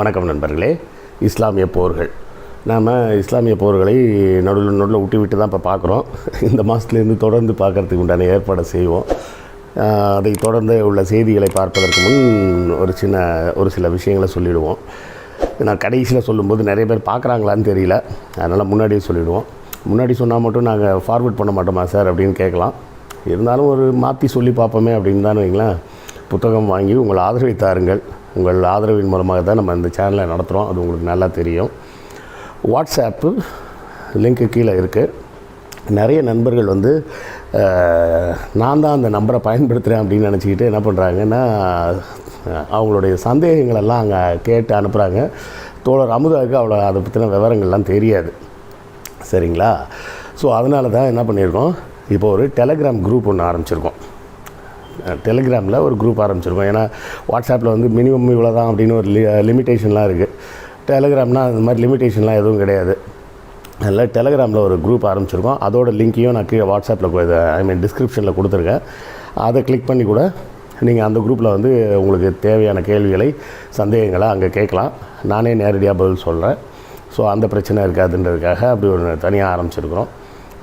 வணக்கம் நண்பர்களே. இஸ்லாமிய போர்கள். நாம் இஸ்லாமிய போர்களை நடுவில் நடுவில் விட்டு விட்டு தான் இப்போ பார்க்குறோம். இந்த மாதத்துலேருந்து தொடர்ந்து பார்க்குறதுக்கு உண்டான ஏற்பாடை செய்வோம். அதை தொடர்ந்து உள்ள செய்திகளை பார்ப்பதற்கு முன் ஒரு சின்ன ஒரு சில விஷயங்களை சொல்லிவிடுவோம் நான் கடைசியில் சொல்லும்போது நிறைய பேர் பார்க்குறாங்களான்னு தெரியல. அதனால் முன்னாடியே சொல்லிவிடுவோம் முன்னாடி சொன்னால் மட்டும் நாங்கள் ஃபார்வர்ட் பண்ண மாட்டோமா சார் அப்படின்னு கேட்கலாம். இருந்தாலும் ஒரு மாற்றி சொல்லி பார்ப்போமே அப்படின்னு தான் வைங்களேன். புத்தகம் வாங்கி உங்கள் ஆதரவை தாருங்கள். உங்கள் ஆதரவின் மூலமாக தான் நம்ம இந்த சேனலை நடத்துகிறோம் அது உங்களுக்கு நல்லா தெரியும். வாட்ஸ்அப்பு லிங்க்கு கீழே இருக்குது நிறைய நண்பர்கள் வந்து நான் தான் அந்த நம்பரை பயன்படுத்துகிறேன் அப்படின்னு நினச்சிக்கிட்டு என்ன பண்ணுறாங்கன்னா அவங்களுடைய சந்தேகங்களெல்லாம் அங்கே கேட்டு அனுப்புகிறாங்க தோழர் அமுதாவுக்கு அவ்வளோ அதை பற்றின விவரங்கள்லாம் தெரியாது. சரிங்களா? ஸோ அதனால தான் என்ன பண்ணியிருக்கோம்? இப்போ ஒரு டெலகிராம் குரூப் ஒன்று ஆரம்பிச்சிருக்கோம். டெலிகிராமில் ஒரு குரூப் ஆரம்பிச்சிருக்கோம். ஏன்னா வாட்ஸ்அப்பில் வந்து மினிமம் இவ்வளோ தான் அப்படின்னு ஒரு லி லிமிட்டேஷன்லாம் இருக்குது டெலிகிராம்னால் அந்த மாதிரி லிமிட்டேஷன்லாம் எதுவும் கிடையாது. அதில் டெலகிராமில் ஒரு குரூப் ஆரம்பிச்சிருக்கோம். அதோட லிங்க்கையும் நான் கீழே வாட்ஸ்அப்பில் ஐ மீன் டிஸ்கிரிப்ஷனில் கொடுத்துருக்கேன். அதை கிளிக் பண்ணி கூட நீங்கள் அந்த குரூப்பில் வந்து உங்களுக்கு தேவையான கேள்விகளை சந்தேகங்களை அங்கே கேட்கலாம். நானே நேரடியாக பதில் சொல்கிறேன் ஸோ அந்த பிரச்சனை இருக்காதுன்றதுக்காக அப்படி ஒரு தனியாக ஆரம்பிச்சிருக்கிறோம்.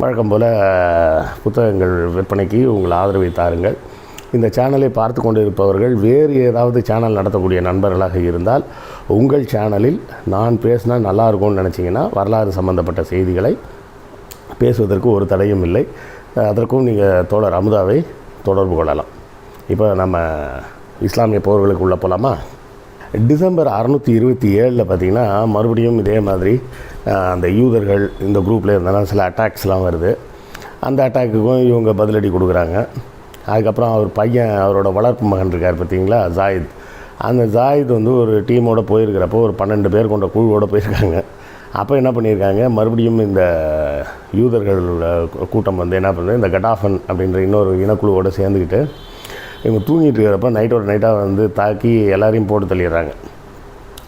வழக்கம் போல் புத்தகங்கள் விற்பனைக்கு உங்கள் ஆதரவை தாருங்கள். இந்த சேனலை பார்த்து கொண்டிருப்பவர்கள் வேறு ஏதாவது சேனல் நடத்தக்கூடிய நண்பர்களாக இருந்தால் உங்கள் சேனலில் நான் பேசினா நல்லா இருக்கும்னு நினச்சிங்கன்னா வரலாறு சம்பந்தப்பட்ட செய்திகளை பேசுவதற்கு ஒரு தடையும் இல்லை. அதற்கும் நீங்கள் தோழர் அமுதாவை தொடர்பு கொள்ளலாம். இப்போ நம்ம இஸ்லாமிய போர்களுக்கு உள்ள போகலாமா டிசம்பர் அறநூற்றி இருபத்தி ஏழில் பார்த்திங்கன்னா மறுபடியும் இதே மாதிரி அந்த யூதர்கள் இந்த குரூப்பில் இருந்தாலும் சில அட்டாக்ஸ்லாம் வருது. அந்த அட்டாக்குக்கும் இவங்க பதிலடி கொடுக்குறாங்க. அதுக்கப்புறம் அவர் பையன் அவரோட வளர்ப்பு மகன் இருக்கார் பார்த்தீங்களா? ஜாயித். அந்த ஜாயித் வந்து ஒரு டீமோட போயிருக்கிறப்போ ஒரு பன்னெண்டு பேர் கொண்ட குழுவோடு போயிருக்காங்க. அப்போ என்ன பண்ணியிருக்காங்க? மறுபடியும் இந்த யூதர்கள் கூட்டம் வந்து என்ன பண்ணுறது இந்த கட்டாஃபன் அப்படின்ற இன்னொரு இனக்குழுவோடு சேர்ந்துக்கிட்டு இவங்க தூங்கிட்டு இருக்கிறப்ப நைட்டோட நைட்டாக வந்து தாக்கி எல்லாரையும் போட்டு தள்ளிடுறாங்க.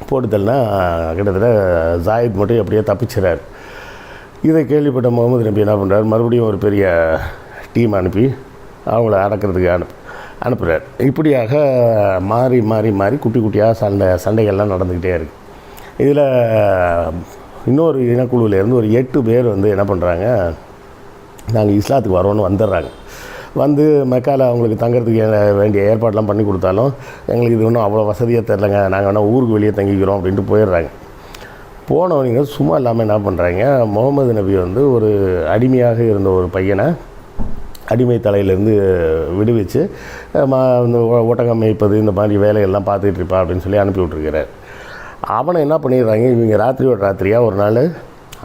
போட்டு தள்ளினா கிட்டத்தட்ட ஜாயித் மட்டும் எப்படியோ தப்பிச்சிடறாரு இதை கேள்விப்பட்ட முகமது நபி என்ன பண்ணுறாரு மறுபடியும் ஒரு பெரிய டீம் அனுப்பி அவங்கள அடக்கிறதுக்கு அனுப்பு அனுப்புகிறார் இப்படியாக மாறி மாறி மாறி குட்டி குட்டியாக சண்டை சண்டைகள்லாம் நடந்துக்கிட்டே இருக்குது இதில் இன்னொரு இனக்குழுவிலேருந்து ஒரு எட்டு பேர் வந்து என்ன பண்ணுறாங்க நாங்கள் இஸ்லாத்துக்கு வரோன்னு வந்துடுறாங்க வந்து மெக்காவில் அவங்களுக்கு தங்குறதுக்கு வேண்டிய ஏற்பாடெலாம் பண்ணி கொடுத்தாலும் எங்களுக்கு இது ஒன்றும் அவ்வளோ வசதியாக தெரிலங்க நாங்கள் வேணால் ஊருக்கு வெளியே தங்கிக்கிறோம் அப்படின்ட்டு போயிடுறாங்க போனவங்க சும்மா இல்லாமல் என்ன பண்ணுறாங்க முகமது நபி வந்து ஒரு அடிமையாக இருந்த ஒரு பையனை அடிமை தலையிலேருந்து விடுவிச்சு மா இந்த ஓட்டகம் ஒட்டகம் மேய்ப்பது இந்த மாதிரி வேலையெல்லாம் பார்த்துட்டு இருப்பா அப்படின்னு சொல்லி அனுப்பி விட்ருக்கிறார் அவனை என்ன பண்ணிடுறாங்க இவங்க ராத்திரியோட ராத்திரியாக ஒரு நாள்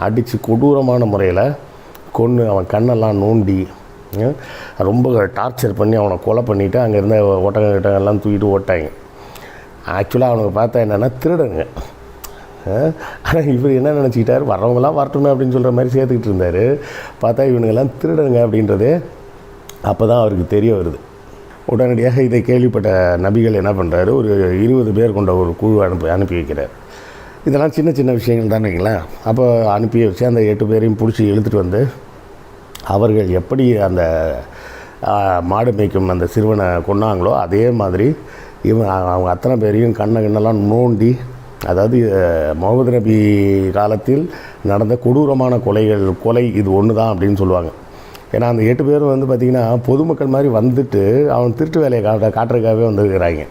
அடித்து கொடூரமான முறையில் கொன்று அவன் கண்ணெல்லாம் நோண்டி ரொம்ப டார்ச்சர் பண்ணி அவனை கொலை பண்ணிவிட்டு அங்கே இருந்த ஒட்டகம் கிட்டங்கெல்லாம் தூக்கிட்டு ஓட்டாங்க. ஆக்சுவலாக அவனுக்கு பார்த்தா என்னென்னா திருடுங்க ஆனால் இவர் என்ன நினச்சிக்கிட்டார் வரவங்களாம் வரட்டுமே அப்படின்னு சொல்கிற மாதிரி சேர்த்துக்கிட்டு இருந்தார். பார்த்தா இவனுங்கெல்லாம் திருடனுங்க அப்படின்றதே அப்போ தான் அவருக்கு தெரிய வருது. உடனடியாக இதை கேள்விப்பட்ட நபிகள் என்ன பண்ணுறாரு ஒரு இருபது பேர் கொண்ட ஒரு குழு அனுப்பி அனுப்பி வைக்கிறார். இதெல்லாம் சின்ன சின்ன விஷயங்கள் தான் வைங்களேன் அப்போ அனுப்பி வச்சு அந்த எட்டு பேரையும் பிடிச்சி இழுத்துட்டு வந்து அவர்கள் எப்படி அந்த மாடு மேய்க்கும் அந்த சிறுவனை கொன்னாங்களோ அதே மாதிரி இவன் அவங்க அத்தனை பேரையும் கண்ணை கண்ணெல்லாம் நோண்டி அதாவது முகமது நபி காலத்தில் நடந்த கொடூரமான கொலைகள் கொலை இது ஒன்று தான் அப்படின்னு சொல்லுவாங்க. ஏன்னா அந்த எட்டு பேரும் வந்து பார்த்திங்கன்னா பொதுமக்கள் மாதிரி வந்துட்டு அவன் திருட்டு வேலையை காட்ட காட்டுறதுக்காகவே வந்திருக்கிறாங்க.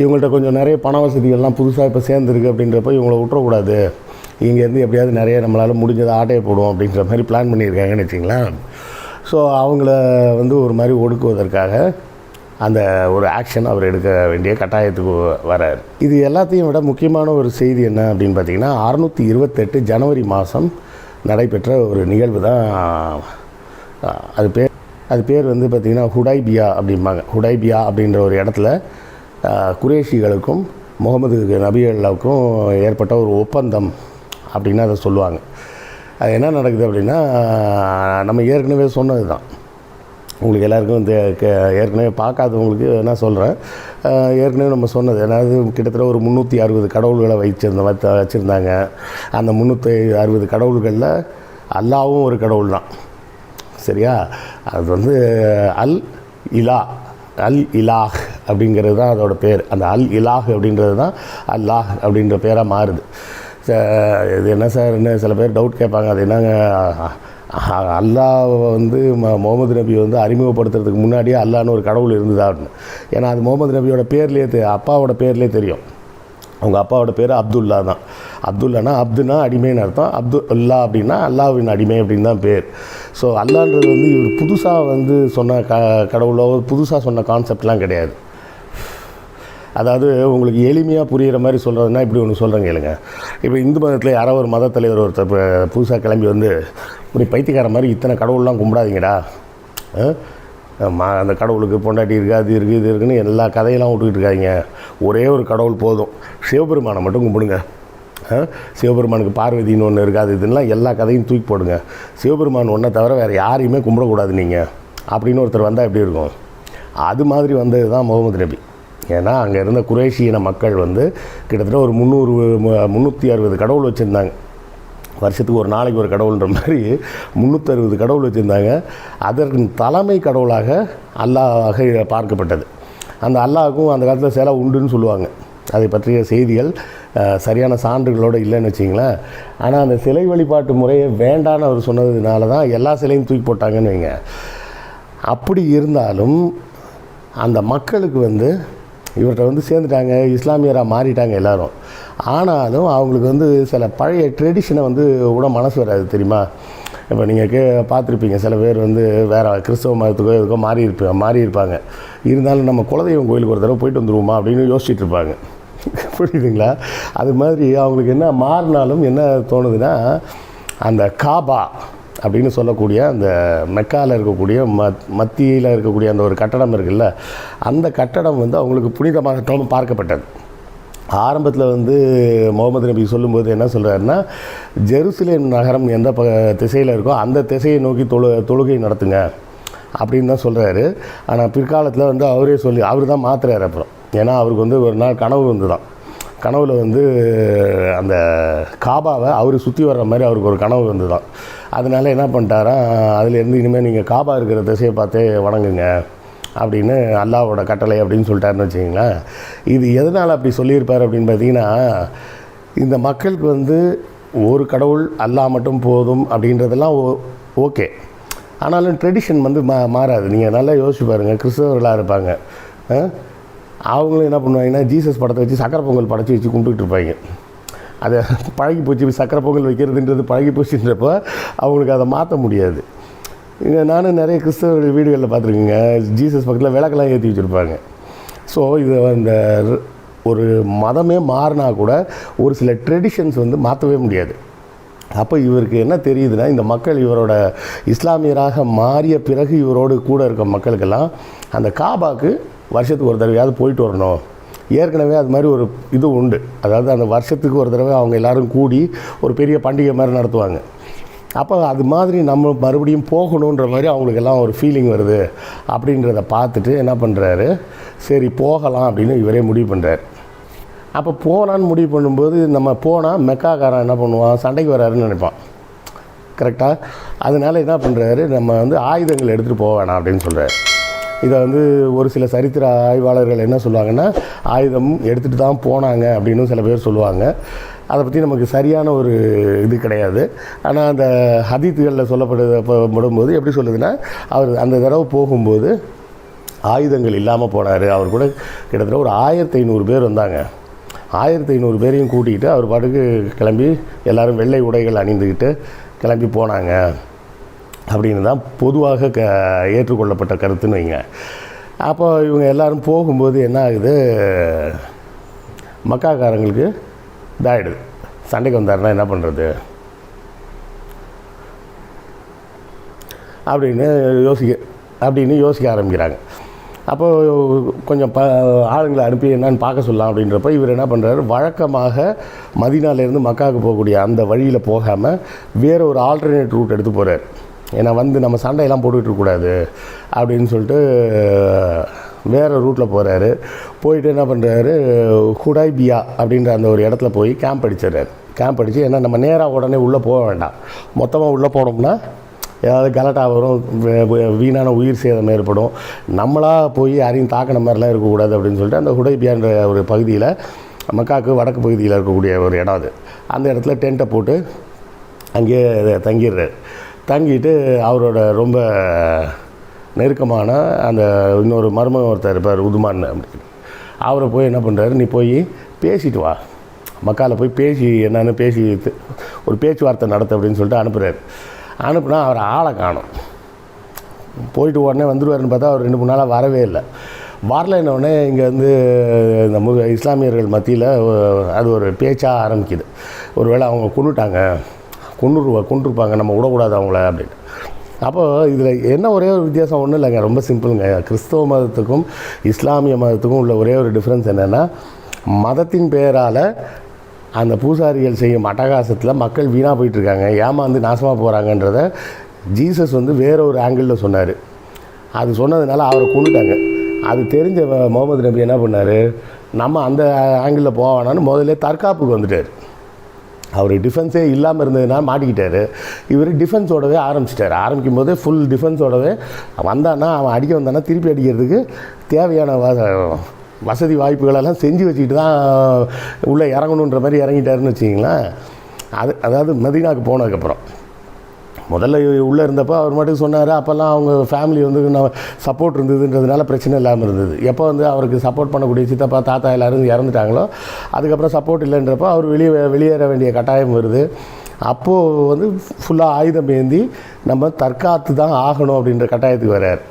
இவங்கள்ட்ட கொஞ்சம் நிறைய பண வசதிகள்லாம் புதுசாக இப்போ சேர்ந்துருக்கு அப்படின்றப்ப இவங்கள விட்டுறக்கூடாது. இங்கேருந்து எப்படியாவது நிறைய நம்மளால் முடிஞ்சதை ஆட்டையை போடுவோம் அப்படின்ற மாதிரி பிளான் பண்ணியிருக்காங்கன்னு வச்சிங்களேன் ஸோ அவங்கள வந்து ஒரு மாதிரி ஒடுக்குவதற்காக அந்த ஒரு ஆக்ஷன் அவர் எடுக்க வேண்டிய கட்டாயத்துக்கு வரார். இது எல்லாத்தையும் விட முக்கியமான ஒரு செய்தி என்ன அப்படின்னு பார்த்தீங்கன்னா அறுநூற்றி இருபத்தெட்டு ஜனவரி மாதம் நடைபெற்ற ஒரு நிகழ்வு தான் அது பேர் அது பேர் வந்து பார்த்திங்கன்னா ஹுடைபியா அப்படிம்பாங்க. ஹுடைபியா அப்படின்ற ஒரு இடத்துல குரேஷிகளுக்கும் முகமது நபிகளுக்கும் ஏற்பட்ட ஒரு ஒப்பந்தம் அப்படின்னு அதை சொல்லுவாங்க. அது என்ன நடக்குது அப்படின்னா நம்ம ஏற்கனவே சொன்னது தான் உங்களுக்கு எல்லாருக்கும் இந்த க- ஏற்கனவே பார்க்காதவங்களுக்கு நான் சொல்கிறேன் ஏற்கனவே நம்ம சொன்னது அதாவது கிட்டத்தட்ட ஒரு முந்நூற்றி அறுபது கடவுள்களை வச்சிருந்த வச்சிருந்தாங்க வச்சுருந்தாங்க. அந்த முந்நூற்றி அறுபது கடவுள்களில் அல்லாவும் ஒரு கடவுள் தான் சரியா? அது வந்து அல் இலா அல் இலாஹ் அப்படிங்கிறது தான் அதோட பேர். அந்த அல் இலாஹ் அப்படின்றது தான் அல்லாஹ் அப்படின்ற பேராக மாறுது. ச- இது என்ன சார்? என்ன சில பேர் டவுட் கேட்பாங்க. அது என்னங்க? அல்லாவை வந்து ம- முகமது நபி வந்து அறிமுகப்படுத்துறதுக்கு முன்னாடியே அல்லாஹ்னு ஒரு கடவுள் இருந்ததா அப்படின்னு. ஏன்னா அது முகமது நபியோட பேர்லேயே தெ அப்பாவோட பேர்லேயே தெரியும். அவங்க அப்பாவோட பேர் அப்துல்லா தான். அப்துல்லானா அப்துனா அடிமைன்னு அர்த்தம். அப்து அல்லா அப்படின்னா அல்லாவின் அடிமை அப்படின்னு தான் பேர். ஸோ அல்லான்றது வந்து இவர் புதுசாக வந்து சொன்ன க கடவுளோ புதுசாக சொன்ன கான்செப்ட்லாம் கிடையாது. அதாவது உங்களுக்கு எளிமையாக புரிகிற மாதிரி சொல்கிறதுனா இப்படி ஒன்று சொல்கிறேங்க இல்லைங்க இப்போ இந்து மதத்தில் யாரோ ஒரு மத தலைவர் ஒருத்தர் இப்போ புதுசாக கிளம்பி வந்து இப்படி பைத்தியக்கார மாதிரி இத்தனை கடவுள்லாம் கும்பிடாதீங்கடா. ஆ? அந்த கடவுளுக்கு பொண்டாட்டி இருக்குது அது இருக்குது இது இருக்குன்னு எல்லா கதையெல்லாம் விட்டுக்கிட்டு இருக்காதீங்க. ஒரே ஒரு கடவுள் போதும். சிவபெருமானை மட்டும் கும்பிடுங்க. சிவபெருமானுக்கு பார்வதின்னு ஒன்று இருக்குது அது இதெல்லாம் எல்லா கதையும் தூக்கி போடுங்க. சிவபெருமான் ஒன்றை தவிர வேறு யாரையுமே கும்பிடக்கூடாது நீங்கள் அப்படின்னு ஒருத்தர் வந்தால் எப்படி இருக்கும்? அது மாதிரி வந்தது தான் முகமது நபி. ஏன்னா அங்கே இருந்த குரேஷியின மக்கள் வந்து கிட்டத்தட்ட ஒரு முந்நூறு முந்நூற்றி அறுபது கடவுள் வச்சுருந்தாங்க. வருஷத்துக்கு ஒரு நாளைக்கு ஒரு கடவுள்ன்ற மாதிரி முந்நூற்றறுபது கடவுள் வச்சுருந்தாங்க. அதற்கு தலைமை கடவுளாக அல்லாஹாக பார்க்கப்பட்டது. அந்த அல்லாவுக்கும் அந்த காலத்தில் சிலை உண்டுன்னு சொல்லுவாங்க. அதை பற்றிய செய்திகள் சரியான சான்றுகளோடு இல்லைன்னு வச்சிங்களேன். ஆனால் அந்த சிலை வழிபாட்டு முறையை வேண்டான்னு அவர் சொன்னதுனால தான் எல்லா சிலையும் தூக்கி போட்டாங்கன்னு வைங்க. அப்படி இருந்தாலும் அந்த மக்களுக்கு வந்து இவர்கிட்ட வந்து சேர்ந்துட்டாங்க இஸ்லாமியராக மாறிட்டாங்க எல்லோரும். ஆனாலும் அவங்களுக்கு வந்து சில பழைய ட்ரெடிஷனை வந்து விட மனசு வராது தெரியுமா? இப்போ நீங்கள் கே பார்த்துருப்பீங்க சில பேர் வந்து வேறு கிறிஸ்தவ மதத்துக்கோ எதுக்கோ மாறி இருப்பாங்க மாறி இருப்பாங்க இருந்தாலும் நம்ம குலதெய்வம் கோயிலுக்கு ஒரு தடவை போயிட்டு வந்துருவோமா அப்படின்னு யோசிச்சுட்டு இருப்பாங்க. புரியுதுங்களா? அது மாதிரி அவங்களுக்கு என்ன மாறினாலும் என்ன தோணுதுன்னா அந்த காபா அப்படின்னு சொல்லக்கூடிய அந்த மெக்காவில் இருக்கக்கூடிய மத் மத்தியில் இருக்கக்கூடிய அந்த ஒரு கட்டடம் இருக்குல்ல அந்த கட்டடம் வந்து அவங்களுக்கு புனிதமாக பார்க்கப்பட்டது. ஆரம்பத்தில் வந்து முகமது நபி சொல்லும்போது என்ன சொல்கிறாருன்னா ஜெருசலேம் நகரம் எந்த ப திசையில் இருக்கோ அந்த திசையை நோக்கி தொழு தொழுகை நடத்துங்க அப்படின்னு தான் சொல்கிறாரு ஆனால் பிற்காலத்தில் வந்து அவரே சொல்லி அவர் தான் மாத்துறாரு அப்புறம். ஏன்னா அவருக்கு வந்து ஒரு நாள் கனவு வந்து தான் கனவில் வந்து அந்த காபாவை அவர் சுற்றி வர்ற மாதிரி அவருக்கு ஒரு கனவு வந்து தான் அதனால என்ன பண்ணிட்டாரா அதுலேருந்து இனிமேல் நீங்கள் காபா இருக்கிற திசையை பார்த்தே வணங்குங்க அப்படின்னு அல்லாவோட கட்டளை அப்படின்னு சொல்லிட்டாருன்னு வச்சிங்களேன் இது எதனால் அப்படி சொல்லியிருப்பார் அப்படின்னு பார்த்தீங்கன்னா இந்த மக்களுக்கு வந்து ஒரு கடவுள் அல்லாஹ் மட்டும் போதும் அப்படின்றதெல்லாம் ஓ- ஓகே. ஆனாலும் ட்ரெடிஷன் வந்து மா மாறாது. நீங்கள் நல்லா யோசிச்சு பாருங்கள் கிறிஸ்தவர்களாக இருப்பாங்க. ஆ? அவங்களும் என்ன பண்ணுவாங்கன்னா ஜீசஸ் படத்தை வச்சு சக்கரை பொங்கல் படைச்சி வச்சு கும்பிட்டுட்டு இருப்பாங்க. அதை பழகி போச்சு சக்கரை பொங்கல் வைக்கிறதுன்றது பழகி போச்சுன்றப்போ அவங்களுக்கு அதை மாற்ற முடியாது. இங்கே நானும் நிறைய கிறிஸ்தவ வீடுகளில் பார்த்துருக்கேங்க. ஜீசஸ் பக்கத்தில் விளக்கெல்லாம் ஏற்றி வச்சுருப்பாங்க. ஸோ இது அந்த ஒரு மதமே மாறினா கூட ஒரு சில ட்ரெடிஷன்ஸ் வந்து மாற்றவே முடியாது. அப்போ இவருக்கு என்ன தெரியுதுன்னா இந்த மக்கள் இவரோட இஸ்லாமியராக மாறிய பிறகு இவரோடு கூட இருக்க மக்களுக்கெல்லாம் அந்த காபாக்கு வருஷத்துக்கு ஒரு தடவையாவது போயிட்டு வரணும். ஏற்கனவே அது மாதிரி ஒரு இது உண்டு. அதாவது அந்த வருஷத்துக்கு ஒரு தடவை அவங்க எல்லாரும் கூடி ஒரு பெரிய பண்டிகை மாதிரி நடத்துவாங்க. அப்போ அது மாதிரி நம்ம மறுபடியும் போகணுன்ற மாதிரி அவங்களுக்கெல்லாம் ஒரு ஃபீலிங் வருது. அப்படின்றத பார்த்துட்டு என்ன பண்ணுறாரு சரி போகலாம் அப்படின்னு இவரே முடிவு பண்ணுறாரு அப்போ போகலான்னு முடிவு பண்ணும்போது நம்ம போனால் மெக்காக்காரன் என்ன பண்ணுவான்? சண்டைக்கு வராருன்னு நினைப்பான். கரெக்டாக அதனால என்ன பண்ணுறாரு நம்ம வந்து ஆயுதங்கள் எடுத்துகிட்டு போக வேணாம் அப்படின்னு சொல்கிறாரு இதை வந்து ஒரு சில சரித்திர ஆய்வாளர்கள் என்ன சொல்லுவாங்கன்னா ஆயுதம் எடுத்துகிட்டு தான் போனாங்க அப்படின்னு சில பேர் சொல்லுவாங்க. அதை பற்றி நமக்கு சரியான ஒரு இது கிடையாது. ஆனால் அந்த ஹதீத்துகளில் சொல்லப்படும்போது எப்படி சொல்லுதுன்னா அவர் அந்த தடவை போகும்போது ஆயுதங்கள் இல்லாமல் போனார். அவர் கூட கிட்டத்தட்ட ஒரு ஆயிரத்தி ஐநூறு பேர் வந்தாங்க. ஆயிரத்தி ஐநூறு பேரையும் கூட்டிகிட்டு அவர் பாட்டுக்கு கிளம்பி எல்லோரும் வெள்ளை உடைகள் அணிந்துக்கிட்டு கிளம்பி போனாங்க. அப்படின்னு தான் பொதுவாக க ஏற்றுக்கொள்ளப்பட்ட கருத்துன்னு வைங்க. அப்போ இவங்க எல்லாரும் போகும்போது என்ன ஆகுது? மக்காக்காரங்களுக்கு இதாகிடுது சண்டைக்கு வந்தாருன்னா என்ன பண்ணுறது அப்படின்னு யோசிக்க அப்படின்னு யோசிக்க ஆரம்பிக்கிறாங்க. அப்போது கொஞ்சம் ப ஆளுங்களை அனுப்பி என்னன்னு பார்க்க சொல்லலாம் அப்படின்றப்ப இவர் என்ன பண்ணுறாரு வழக்கமாக மதினாலேருந்து மக்காவுக்கு போகக்கூடிய அந்த வழியில் போகாமல் வேறு ஒரு ஆல்டர்னேட் ரூட் எடுத்து போகிறார் ஏன்னா வந்து நம்ம சண்டையெல்லாம் போட்டுக்கிட்டு இருக்கக்கூடாது அப்படின்னு சொல்லிட்டு வேறு ரூட்டில் போகிறாரு போயிட்டு என்ன பண்ணுறாரு ஹுடாய்பியா அப்படின்ற அந்த ஒரு இடத்துல போய் கேம்ப் அடிச்சிடுறாரு. கேம்ப் அடித்து ஏன்னா நம்ம நேராக உடனே உள்ளே போக வேண்டாம். மொத்தமாக உள்ளே போனோம்னா ஏதாவது கலட்டா வரும் வீணான உயிர் சேதம் ஏற்படும். நம்மளாக போய் யாரையும் தாக்கின மாதிரிலாம் இருக்கக்கூடாது அப்படின்னு சொல்லிட்டு அந்த ஹுடைபியான்ற ஒரு பகுதியில் மக்காவுக்கு வடக்கு பகுதியில் இருக்கக்கூடிய ஒரு இடம் அது. அந்த இடத்துல டென்ட்டை போட்டு அங்கேயே தங்கிடுறாரு. தங்கிட்டு அவரோட ரொம்ப நெருக்கமான அந்த இன்னொரு மருமகன் ஒருத்தர் இருப்பார் உதுமான் அப்படின்னு அவரை போய் என்ன பண்ணுறாரு நீ போய் பேசிட்டு வா. மக்காவில் போய் பேசி என்னென்னு பேசி ஒரு பேச்சுவார்த்தை நடத்து அப்படின்னு சொல்லிட்டு அனுப்புகிறாரு அனுப்புனா அவர் ஆளை காணும். போயிட்டு உடனே வந்துடுவாருன்னு பார்த்தா அவர் ரெண்டு மூணு நாளாக வரவே இல்லை. வரலைன்ன உடனே இங்கே வந்து இந்த மு இஸ்லாமியர்கள் மத்தியில் அது ஒரு பேச்சாக ஆரம்பிக்குது. ஒருவேளை அவங்க கொண்டுட்டாங்க கொண்டுருவா கொண்டிருப்பாங்க நம்ம விடக்கூடாது அவங்கள அப்படின்னு அப்போ இதில் என்ன ஒரே ஒரு வித்தியாசம் ஒன்றும் இல்லைங்க. ரொம்ப சிம்பிளுங்க. கிறிஸ்தவ மதத்துக்கும் இஸ்லாமிய மதத்துக்கும் உள்ள ஒரே ஒரு டிஃப்ரென்ஸ் என்னென்னா மதத்தின் பெயரால் அந்த பூசாரிகள் செய்யும் அட்டகாசத்தில் மக்கள் வீணாக போயிட்டுருக்காங்க. ஏமாந்து நாசமாக போகிறாங்கன்றத ஜீசஸ் வந்து வேற ஒரு ஆங்கிளில் சொன்னார். அது சொன்னதுனால அவரை கொண்டுட்டாங்க அது தெரிஞ்ச வ- முகமது நபி என்ன பண்ணார்? நம்ம அந்த ஆங்கிளில் போக வேணாம்னு முதல்ல தற்காப்புக்கு வந்துட்டார். அவர் டிஃபென்ஸே இல்லாமல் இருந்ததுனால மாட்டிக்கிட்டாரு. இவர் டிஃபென்ஸோடவே ஆரம்பிச்சிட்டார். ஆரம்பிக்கும் போதே ஃபுல் டிஃபென்ஸோடவே வந்தான்னா அவன் அடிக்க வந்தானா திருப்பி அடிக்கிறதுக்கு தேவையான வசதி வாய்ப்புகளெல்லாம் செஞ்சு வச்சுக்கிட்டு தான் உள்ளே இறங்கணுன்ற மாதிரி இறங்கிட்டாருன்னு வச்சிங்களேன் அது அதாவது மதினாவுக்கு போனதுக்கப்புறம். முதல்ல உள்ளே இருந்தப்போ அவர் மட்டும் சொன்னார் அப்போல்லாம் அவங்க ஃபேமிலி வந்து நான் சப்போர்ட் இருந்ததுன்றதுனால பிரச்சனை இல்லாமல் இருந்தது. எப்போ வந்து அவருக்கு சப்போர்ட் பண்ணக்கூடிய சித்தப்பா தாத்தா எல்லாரும் இறந்துட்டாங்களோ அதுக்கப்புறம் சப்போர்ட் இல்லைன்றப்போ அவர் வெளியே வெளியேற வேண்டிய கட்டாயம் வருது. அப்போது வந்து ஃபுல்லாக ஆயுதம் ஏந்தி நம்ம தற்காத்து தான் ஆகணும் அப்படின்ற கட்டாயத்துக்கு வர்றார்.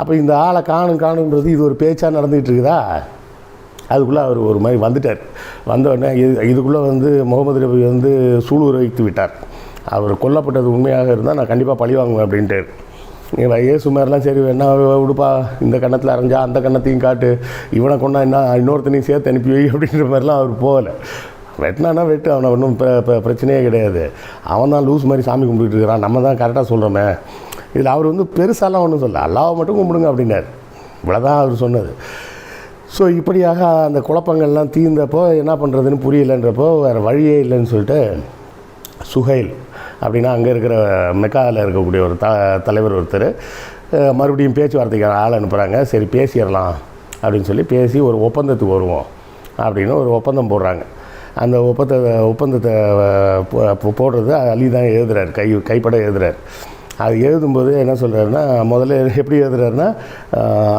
அப்போ இந்த ஆளை காணும் காணுன்றது இது ஒரு பேச்சாக நடந்துகிட்டு இருக்குதா அதுக்குள்ளே அவர் ஒரு மாதிரி வந்துட்டார். வந்தோடனே இது இதுக்குள்ளே வந்து முகமது ரபி வந்து சூளுரை வைத்து விட்டார். அவர் கொல்லப்பட்டது உண்மையாக இருந்தால் நான் கண்டிப்பாக பழி வாங்குவேன் அப்படின்ட்டு. இவன் ஏசு மாதிரிலாம் சரி என்ன விடுப்பா? இந்த கன்னத்தில் அரைஞ்சா அந்த கன்னத்தையும் காட்டு. இவனை கொண்டா என்ன இன்னொருத்தனையும் சேர்த்து அனுப்பி வை அப்படின்ற மாதிரிலாம் அவர் போகலை. வெட்டினானா வெட்டு அவனை ஒன்றும் பிர பிரச்சனையே கிடையாது. அவன் தான் லூஸ் மாதிரி சாமி கும்பிட்டுட்டு இருக்கிறான். நம்ம தான் கரெக்டாக சொல்கிறோமே இதில் அவர் வந்து பெருசாலாம் ஒன்றும் சொல்ல அல்லாவை மட்டும் கும்பிடுங்க அப்படின்னார். இவ்வளோதான் அவர் சொன்னது. ஸோ இப்படியாக அந்த குழப்பங்கள்லாம் தீர்ந்தப்போ என்ன பண்ணுறதுன்னு புரியலன்றப்போ வேறு வழியே இல்லைன்னு சொல்லிட்டு சுகைல் அப்படின்னா அங்கே இருக்கிற மெக்காவில் இருக்கக்கூடிய ஒரு த தலைவர் ஒருத்தர் மறுபடியும் பேச்சுவார்த்தைக்கு ஆள் அனுப்புகிறாங்க சரி பேசிடலாம் அப்படின்னு சொல்லி பேசி ஒரு ஒப்பந்தத்துக்கு வருவோம் அப்படின்னு ஒரு ஒப்பந்தம் போடுறாங்க. அந்த ஒப்பந்த ஒப்பந்தத்தை போடுறது அலி தான் எழுதுறார். கை கைப்பட எழுதுறார். அது எழுதும்போது என்ன சொல்கிறாருன்னா முதல்ல எப்படி எழுதுறாருன்னா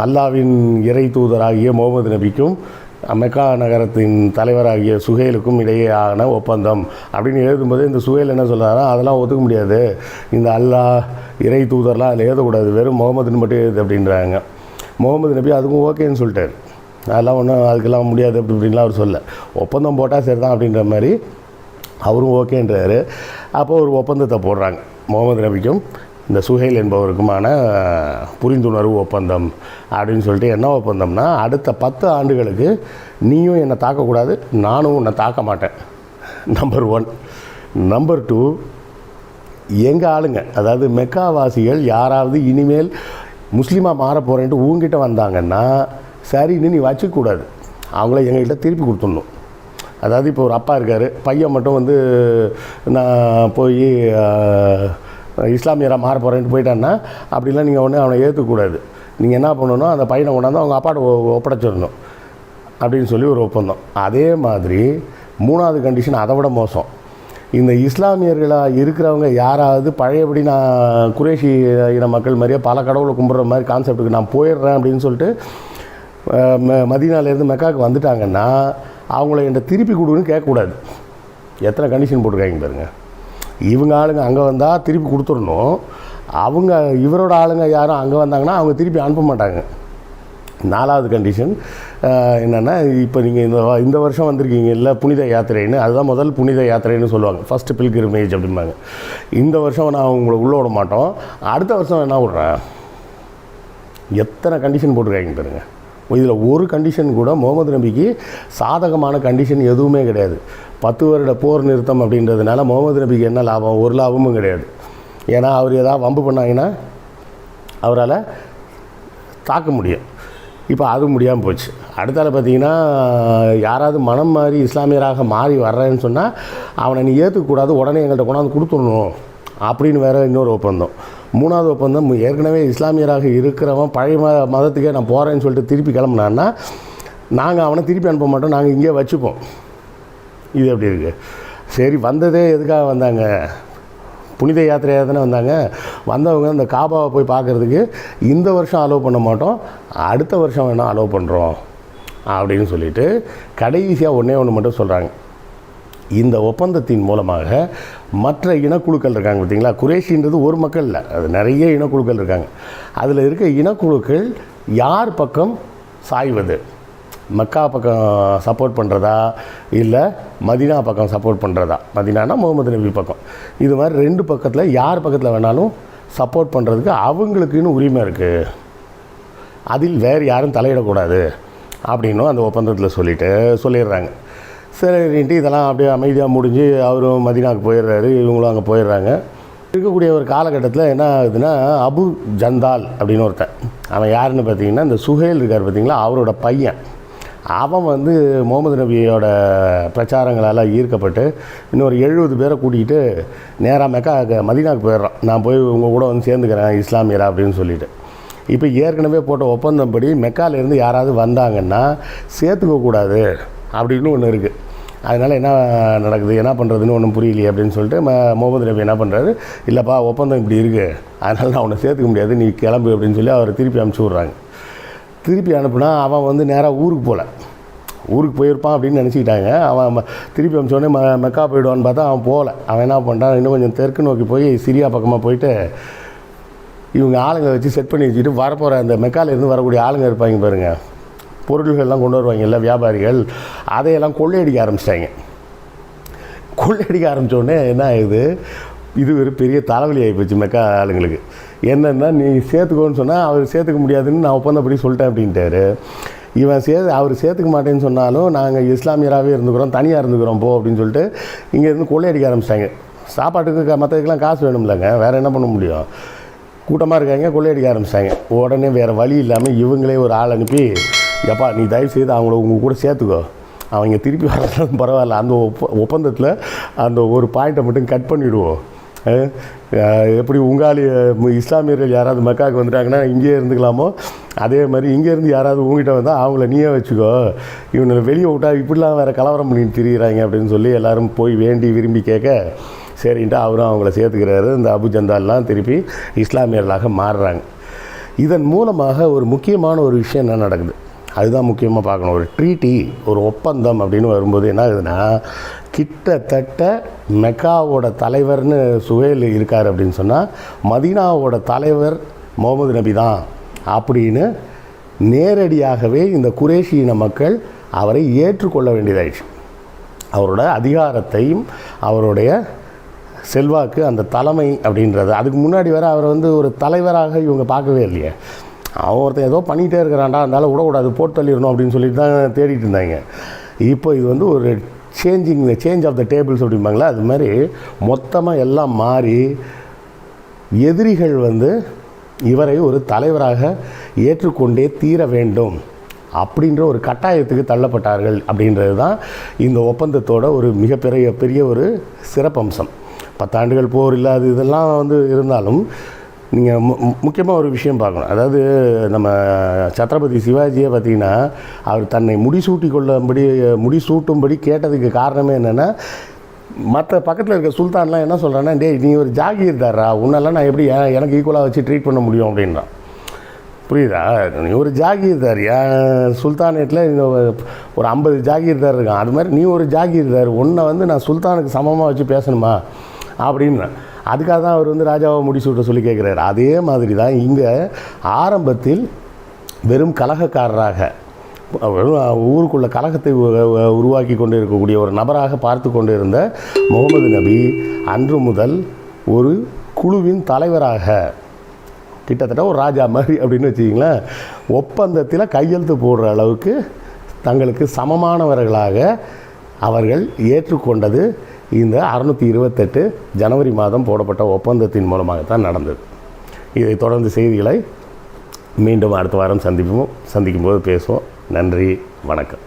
அல்லாவின் இறை தூதராகிய முகமது நபிக்கும் மெக்கா நகரத்தின் தலைவராகிய சுகேலுக்கும் இடையே ஆன ஒப்பந்தம். அப்படின்னு எழுதும்போது இந்த சுகேல் என்ன சொல்கிறாரா அதெல்லாம் ஒத்துக்க முடியாது. இந்த அல்லாஹ் இறை தூதர்லாம் அதில் எழுதக்கூடாது. வெறும் முகமதுன்னு மட்டும் எழுது அப்படின்றாங்க. முகமது நபி அதுக்கும் ஓகேன்னு சொல்லிட்டாரு. அதெல்லாம் ஒன்றும் அதுக்கெல்லாம் முடியாது அப்படி இப்படின்லாம் அவர் சொல்ல ஒப்பந்தம் போட்டால் சரி தான் அப்படின்ற மாதிரி அவரும் ஓகேன்றாரு. அப்போ ஒரு ஒப்பந்தத்தை போடுறாங்க முகமது நபிக்கும். இந்த சுஹைல் என்பவருக்குமான புரிந்துணர்வு ஒப்பந்தம் அப்படின்னு சொல்லிட்டு என்ன ஒப்பந்தம்னா அடுத்த பத்து ஆண்டுகளுக்கு நீயும் என்னை தாக்கக்கூடாது நானும் உன்னை தாக்க மாட்டேன். நம்பர் ஒன் நம்பர் டூ எங்கள் ஆளுங்க அதாவது மெக்காவாசிகள் யாராவது இனிமேல் முஸ்லீமாக மாற போகிறேன்ட்டு உங்ககிட்ட வந்தாங்கன்னா சரின்னு நீ வச்சுக்கூடாது அவங்கள எங்ககிட்ட திருப்பி கொடுத்துடணும். அதாவது இப்போ ஒரு அப்பா இருக்கார் பையன் மட்டும் வந்து நான் போய் இஸ்லாமியராக மாற போகிறேன்ட்டு போயிட்டான்னா அப்படிலாம் நீங்கள் ஒன்று அவனை ஏற்றுக்கூடாது நீங்கள் என்ன பண்ணணும் அந்த பையனை கொண்டாந்து அவங்க அப்பாட்ட ஒ- ஒப்படைச்சிடணும். அப்படின்னு சொல்லி ஒரு ஒப்பந்தம். அதே மாதிரி மூணாவது கண்டிஷன் அதை விட மோசம். இந்த இஸ்லாமியர்களாக இருக்கிறவங்க யாராவது பழையபடி நான் குரேஷி இன மக்கள் மாதிரியே பல கடவுளை கும்பிட்ற மாதிரி கான்செப்ட்டுக்கு நான் போயிடுறேன் அப்படின்னு சொல்லிட்டு மதினாலேருந்து மெக்காவுக்கு வந்துட்டாங்கன்னா அவங்கள என்கிட்ட திருப்பி கொடுன்னு கேட்கக்கூடாது. எத்தனை கண்டிஷன் போட்டிருக்காங்க பாருங்கள் இவங்க ஆளுங்க அங்கே வந்தால் திருப்பி கொடுத்துடணும். அவங்க இவரோட ஆளுங்க யாரும் அங்கே வந்தாங்கன்னா அவங்க திருப்பி அனுப்ப மாட்டாங்க. நாலாவது கண்டிஷன் என்னென்னா இப்போ நீங்கள் இந்த இந்த வருஷம் வந்திருக்கீங்க இல்லை புனித யாத்திரைன்னு அதுதான் முதல் புனித யாத்திரைன்னு சொல்லுவாங்க. ஃபஸ்ட்டு பில்கிரிமேஜ் அப்படிம்பாங்க. இந்த வருஷம் நான் உங்களை உள்ளே விட மாட்டோம். அடுத்த வருஷம் என்ன விட்றேன்? எத்தனை கண்டிஷன் போட்டிருக்காங்க பாருங்கள் இதில் ஒரு கண்டிஷன் கூட முகமது நபிக்கு சாதகமான கண்டிஷன் எதுவுமே கிடையாது. பத்து வருட போர் நிறுத்தம் அப்படின்றதுனால முகமது நபிக்கு என்ன லாபம்? ஒரு லாபமும் கிடையாது. ஏன்னா அவர் ஏதாவது வம்பு பண்ணாங்கன்னா அவரால் தாக்க முடியும். இப்போ அது முடியாமல் போச்சு. அடுத்தால பார்த்தீங்கன்னா யாராவது மனம் மாறி இஸ்லாமியராக மாறி வர்றேன்னு சொன்னால் அவனை நீ ஏற்றுக்கூடாது உடனே எங்கள்கிட்ட கொண்டாந்து கொடுத்துடணும் அப்படின்னு வேறு இன்னொரு ஒப்பந்தம். மூணாவது ஒப்பந்தம் ஏற்கனவே இஸ்லாமியராக இருக்கிறவன் பழைய ம மதத்துக்கே நான் போகிறேன்னு சொல்லிட்டு திருப்பி கிளம்புனான்னா நாங்கள் அவனை திருப்பி அனுப்ப மாட்டோம் நாங்கள் இங்கேயே வச்சுப்போம். இது எப்படி இருக்குது சரி வந்ததே எதுக்காக வந்தாங்க? புனித யாத்திரையாக தானே வந்தாங்க. வந்தவங்க இந்த காபாவை போய் பார்க்குறதுக்கு இந்த வருஷம் அலோவ் பண்ண மாட்டோம் அடுத்த வருஷம் வேணால் அலோவ் பண்ணுறோம் அப்படின்னு சொல்லிட்டு கடைசியாக ஒன்றே ஒன்று மட்டும் சொல்கிறாங்க இந்த ஒப்பந்தத்தின் மூலமாக மற்ற இனக்குழுக்கள் இருக்காங்க பார்த்தீங்களா? குரேஷின்றது ஒரு மக்கள் இல்லை. அது நிறைய இனக்குழுக்கள் இருக்காங்க. அதில் இருக்க இனக்குழுக்கள் யார் பக்கம் சாய்வது? மக்கா பக்கம் சப்போர்ட் பண்ணுறதா இல்லை மதினா பக்கம் சப்போர்ட் பண்ணுறதா மதினானா முகமது நபி பக்கம். இது மாதிரி ரெண்டு பக்கத்தில் யார் பக்கத்தில் வேணாலும் சப்போர்ட் பண்ணுறதுக்கு அவங்களுக்குன்னு உரிமை இருக்குது அதில் வேறு யாரும் தலையிடக்கூடாது. அப்படின்னும் அந்த ஒப்பந்தத்தில் சொல்லிட்டு சொல்லிடுறாங்க. சரின்ட்டு இதெல்லாம் அப்படியே அமைதியாக முடிஞ்சு அவரும் மதினாவுக்கு போயிடுறாரு இவங்களும் அங்கே போயிடுறாங்க. இருக்கக்கூடிய ஒரு காலகட்டத்தில் என்ன ஆகுதுன்னா அபு ஜந்தால் அப்படின்னு ஒருத்தன். அவன் யாருன்னு பார்த்தீங்கன்னா இந்த சுஹேல் இருக்கார் பார்த்தீங்களா அவரோட பையன். அவன் வந்து முகமது நபியோட பிரச்சாரங்களால் ஈர்க்கப்பட்டு இன்னொரு எழுபது பேரை கூட்டிகிட்டு நேராக மெக்கா மதினாவுக்கு போயிடுறான். நான் போய் உங்கள் கூட வந்து சேர்ந்துக்கிறேன் இஸ்லாமியரா அப்படின்னு சொல்லிட்டு. இப்போ ஏற்கனவே போட்ட ஒப்பந்தப்படி மெக்காலேருந்து யாராவது வந்தாங்கன்னா சேர்த்துக்க கூடாது அப்படின்னு ஒன்று இருக்குது அதனால் என்ன நடக்குது என்ன பண்ணுறதுன்னு ஒன்றும் புரியலையே அப்படின்னு சொல்லிட்டு ம முகமது ரபி என்ன பண்ணுறாரு இல்லைப்பா ஒப்பந்தம் இப்படி இருக்குது அதனால் நான் உன்னை சேர்த்துக்க முடியாது. நீ கிளம்பு அப்படின்னு சொல்லி அவரை திருப்பி அனுப்பிச்சி விட்றாங்க. திருப்பி அனுப்புனா அவன் வந்து நேராக ஊருக்கு போகல ஊருக்கு போயிருப்பான் அப்படின்னு நினச்சிக்கிட்டாங்க. அவன் திருப்பி அனுப்பிச்சோடனே ம மெக்கா போயிடுவான்னு பார்த்தா அவன் போகல. அவன் என்ன பண்ணிட்டான் இன்னும் கொஞ்சம் தெற்கு நோக்கி போய் சிரியா பக்கமாக போயிட்டு இவங்க ஆளுங்க வச்சு செட் பண்ணி வச்சுட்டு வரப்போகிற அந்த மெக்காலேருந்து வரக்கூடிய ஆளுங்க இருப்பாங்க பாருங்கள் பொருள்கள்லாம் கொண்டு வருவாங்க எல்லா வியாபாரிகள் அதையெல்லாம் கொள்ளையடிக்க ஆரம்பிச்சிட்டாங்க. கொள்ளையடிக்க ஆரம்பித்தோடனே என்ன ஆகுது? இது ஒரு பெரிய தலைவலி ஆகிப்போச்சு மெக்கா ஆளுங்களுக்கு. என்னென்னா நீ சேர்த்துக்கோன்னு சொன்னால் அவர் சேர்த்துக்க முடியாதுன்னு நான் ஒப்பந்தப்படி சொல்லிட்டேன் அப்படின்ட்டாரு. இவன் சே அவர் சேர்த்துக்க மாட்டேன்னு சொன்னாலும் நாங்கள் இஸ்லாமியராகவே இருந்துக்கிறோம் தனியாக இருந்துக்கிறோம் போ அப்படின்னு சொல்லிட்டு இங்கேருந்து கொள்ளையடிக்க ஆரம்பிச்சிட்டாங்க. சாப்பாட்டுக்கு மற்றதுக்கெலாம் மற்றதுக்கெல்லாம் காசு வேணும்லங்க வேறு என்ன பண்ண முடியும்? கூட்டமாக இருக்காங்க கொள்ளையடிக்க ஆரம்பிச்சிட்டாங்க. உடனே வேறு வழி இல்லாமல் இவங்களே ஒரு ஆள் அனுப்பி எப்பா நீ தயவு செய்து அவங்கள உங்க கூட சேர்த்துக்கோ. அவங்க திருப்பி வரலாம் பரவாயில்ல. அந்த ஒப்ப ஒப்பந்தத்தில் அந்த ஒரு பாயிண்ட்டை மட்டும் கட் பண்ணிவிடுவோம் எப்படி உங்காலி இஸ்லாமியர்கள் யாராவது மக்காவுக்கு வந்துட்டாங்கன்னா இங்கேயே இருந்துக்கலாமோ? அதே மாதிரி இங்கேருந்து யாராவது உங்ககிட்ட வந்தால் அவங்கள நீயே வச்சுக்கோ. இவனை வெளியே விட்டா இப்படிலாம் வேறு கலவரம் பண்ணிட்டு திரிகிறாங்க அப்படின்னு சொல்லி எல்லோரும் போய் வேண்டி விரும்பி கேட்க சரின்ட்டு அவரும் அவங்கள சேர்த்துக்கிறாரு. இந்த அபுஜந்தால்லாம் திருப்பி இஸ்லாமியர்களாக மாறுறாங்க. இதன் மூலமாக ஒரு முக்கியமான ஒரு விஷயம் என்ன நடக்குது? அதுதான் முக்கியமாக பார்க்கணும். ஒரு ட்ரீட்டி ஒரு ஒப்பந்தம் அப்படின்னு வரும்போது என்ன ஆகுதுன்னா கிட்டத்தட்ட மெக்காவோட தலைவர்னு சுஹேல் இருக்கார் அப்படின்னு சொன்னால் மதீனாவோட தலைவர் முகமது நபி தான் அப்படின்னு நேரடியாகவே இந்த குரேஷி இன மக்கள் அவரை ஏற்றுக்கொள்ள வேண்டியதாயிடுச்சு. அவரோட அதிகாரத்தையும் அவருடைய செல்வாக்கு அந்த தலைமை அப்படின்றது. அதுக்கு முன்னாடி வர அவரை வந்து ஒரு தலைவராக இவங்க பார்க்கவே இல்லையே. அவன் ஒருத்தன் ஏதோ பண்ணிகிட்டே இருக்கிறான்டா அதனால் விடக்கூடாது போட்டு தள்ளிடணும் அப்படின்னு சொல்லிட்டு தான் தேடிட்டு இருந்தாங்க. இப்போ இது வந்து ஒரு changing change of the tables அப்படிம்பாங்களா அது மாதிரி மொத்தமாக எல்லாம் மாறி எதிரிகள் வந்து இவரை ஒரு தலைவராக ஏற்றுக்கொண்டே தீர வேண்டும் அப்படின்ற ஒரு கட்டாயத்துக்கு தள்ளப்பட்டார்கள் அப்படின்றது தான் இந்த ஒப்பந்தத்தோட ஒரு மிகப்பெரிய பெரிய ஒரு சிறப்பம்சம். பத்தாண்டுகள் போர் இல்லாது இதெல்லாம் வந்து இருந்தாலும் நீங்கள் மு முக்கியமாக ஒரு விஷயம் பார்க்கணும். அதாவது நம்ம சத்ரபதி சிவாஜியை பார்த்தீங்கன்னா அவர் தன்னை முடிசூட்டி கொள்ளும்படி முடிசூட்டும்படி கேட்டதுக்கு காரணமே என்னென்னா மற்ற பக்கத்தில் இருக்க சுல்தான்லாம் என்ன சொல்கிறான்னா டேய் நீ ஒரு ஜாகீர்தாரா உன்னெல்லாம் நான் எப்படி எனக்கு ஈக்குவலாக வச்சு ட்ரீட் பண்ண முடியும்? அப்படின்றான். புரியுதா? நீ ஒரு ஜாகீர்தார் சுல்தானேட்டில் ஒரு ஐம்பது ஜாகீர்தார் இருக்கான். அது மாதிரி நீ ஒரு ஜாகீர்தார் உன்னை வந்து நான் சுல்தானுக்கு சமமாக வச்சு பேசணுமா? அப்படின்னு அதுக்காக தான் அவர் வந்து ராஜாவை முடிசூட்ட சொல்லி கேட்குறாரு. அதே மாதிரி தான் இங்கே ஆரம்பத்தில் வெறும் கலகக்காரராக வெறும் ஊருக்குள்ள கலகத்தை உருவாக்கி கொண்டு இருக்கக்கூடிய ஒரு நபராக பார்த்து கொண்டு இருந்த முகமது நபி அன்று முதல் ஒரு குழுவின் தலைவராக கிட்டத்தட்ட ஒரு ராஜா மாதிரி அப்படின்னு வச்சுக்கிங்களேன் ஒப்பந்தத்தில் கையெழுத்து போடுற அளவுக்கு தங்களுக்கு சமமானவர்களாக அவர்கள் ஏற்றுக்கொண்டது இந்த அறுநூற்றி இருபத்தெட்டு ஜனவரி மாதம் போடப்பட்ட ஒப்பந்தத்தின் மூலமாகத்தான் நடந்தது. இதை தொடர்ந்து செய்திகளை மீண்டும் அடுத்த வாரம் சந்திப்போம் சந்திக்கும்போது பேசுவோம். நன்றி வணக்கம்.